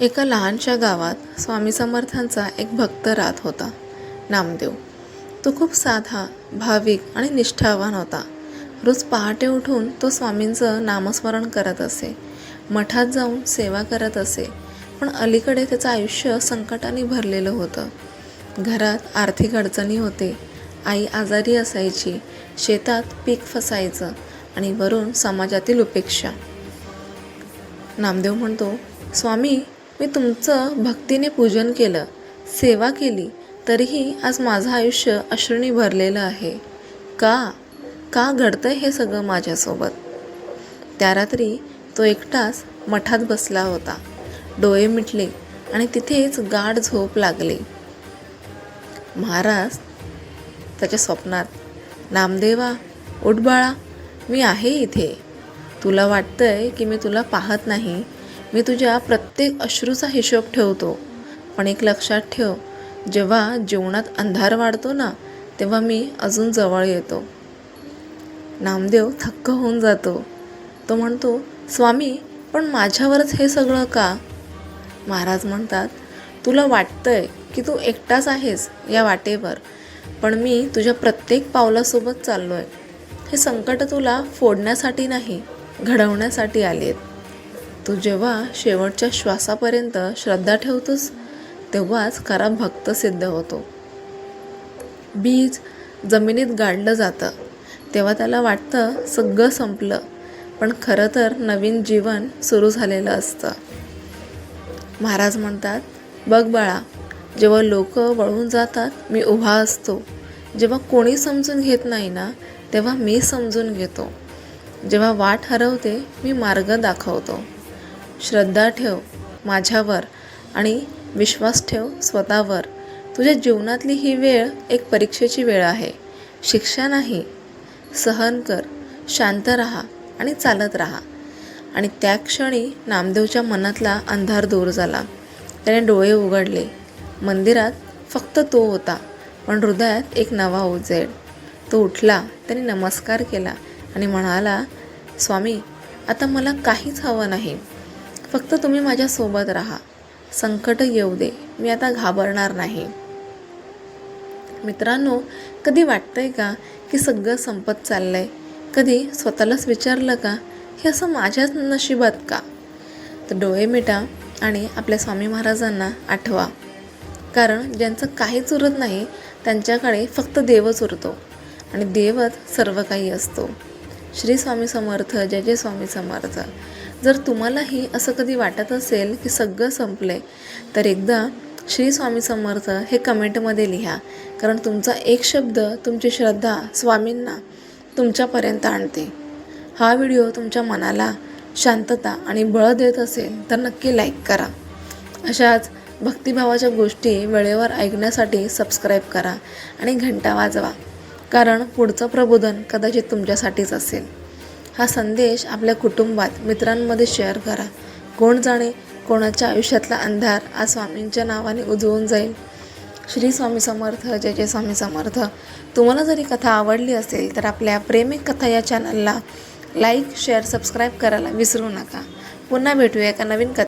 एका लहानशा गावात स्वामी समर्थांचा एक भक्त राहत होता नामदेव. तो खूप साधा भाविक आणि निष्ठावान होता. रोज पहाटे उठून तो स्वामींचं नामस्मरण करत असे मठात जाऊन सेवा करत असे पण अलीकडे त्याचं आयुष्य संकटाने भरलेलं होतं. घरात आर्थिक अडचणी होते आई आजारी असायची शेतात पीक फसायचं आणि वरून समाजातील उपेक्षा. नामदेव म्हणतो स्वामी मी तुमचं भक्तीने पूजन केलं सेवा केली तरीही आज माझं आयुष्य अश्रूंनी भरलेलं आहे. का? का घडतंय हे सगळं माझ्यासोबत? त्या रात्री तो एकटाच मठात बसला होता. डोळे मिटले आणि तिथेच गाढ झोप लागली. महाराज त्याच्या स्वप्नात नामदेवा उठ बाळा मी आहे इथे. तुला वाटतंय की मी तुला पाहत नाही? मी तुझ्या प्रत्येक अश्रूचा हिशोब ठेवतो. पण एक लक्षात ठेव जेव्हा जीवनात अंधार वाढतो ना तेव्हा मी अजून जवळ येतो. नामदेव थक्क होऊन जातो. तो म्हणतो स्वामी पण माझ्यावरच हे सगळं का? महाराज म्हणतात तुला वाटतंय की तू एकटाच आहेस या वाटेवर पण मी तुझ्या प्रत्येक पावलासोबत चाललो आहे हे संकट तुला फोडण्यासाठी नाही घडवण्यासाठी आली आहेत तू जेव्हा शेवटच्या श्वासापर्यंत श्रद्धा ठेवतोस तेव्हाच खरा भक्त सिद्ध होतो. बीज जमिनीत गाडलं जातं. तेव्हा त्याला वाटतं सगळं संपलं पण खरं तर नवीन जीवन सुरू झालेलं असतं. महाराज म्हणतात बघ बाळा जेव्हा लोक वळून जातात मी उभा असतो. जेव्हा कोणी समजून घेत नाही ना तेव्हा मी समजून घेतो. जेव्हा वाट हरवते मी मार्ग दाखवतो. श्रद्धा ठेव माझ्यावर आणि विश्वास ठेव स्वतःवर. तुझ्या जीवनातली ही वेळ एक परीक्षेची वेळ आहे. शिक्षा नाही. सहन कर. शांत राहा आणि चालत राहा. आणि त्या क्षणी नामदेवच्या मनातला अंधार दूर झाला. त्याने डोळे उघडले. मंदिरात फक्त तो होता पण हृदयात एक नवा उजेड. तो उठला त्याने नमस्कार केला आणि म्हणाला स्वामी आता मला काहीच हवं नाही. फक्त तुम्ही माझ्यासोबत राहा. संकट येऊ दे. मी आता घाबरणार नाही. मित्रांनो कधी वाटतंय का की सगळं संपत चाललंय? कधी स्वतःलाच विचारलं का हे असं माझ्याच नशिबात का? तर डोळे मिटा आणि आपल्या स्वामी महाराजांना आठवा. कारण ज्यांचं काहीच उरत नाही त्यांच्याकडे फक्त देवच उरतो आणि देवच सर्व काही असतो. श्री स्वामी समर्थ जय जय स्वामी समर्थ. जर तुम्हालाही असं कधी वाटत असेल की सगळं संपले तर एकदा श्री स्वामी समर्थ हे कमेंटमध्ये लिहा. कारण तुमचा एक शब्द तुमची श्रद्धा स्वामींना तुमच्यापर्यंत आणते. हा व्हिडिओ तुमच्या मनाला शांतता आणि बळ देत असेल तर नक्की लाईक करा. अशाच भक्तिभावाच्या गोष्टी वेळेवर ऐकण्यासाठी सबस्क्राईब करा आणि घंटा वाजवा. कारण पुढचं प्रबोधन कदाचित तुमच्यासाठीच असेल. हा संदेश आपल्या कुटुंबात मित्रांमध्ये शेअर करा. कोण जाणे कोणाच्या आयुष्यातला अंधार आज स्वामींच्या नावाने उजवून जाईल. श्री स्वामी समर्थ जय जय स्वामी समर्थ. तुम्हाला जरी कथा आवडली असेल तर आपल्या प्रेमिक कथा या चॅनलला लाईक शेअर सबस्क्राईब करायला विसरू नका. पुन्हा भेटूया एका नवीन कथा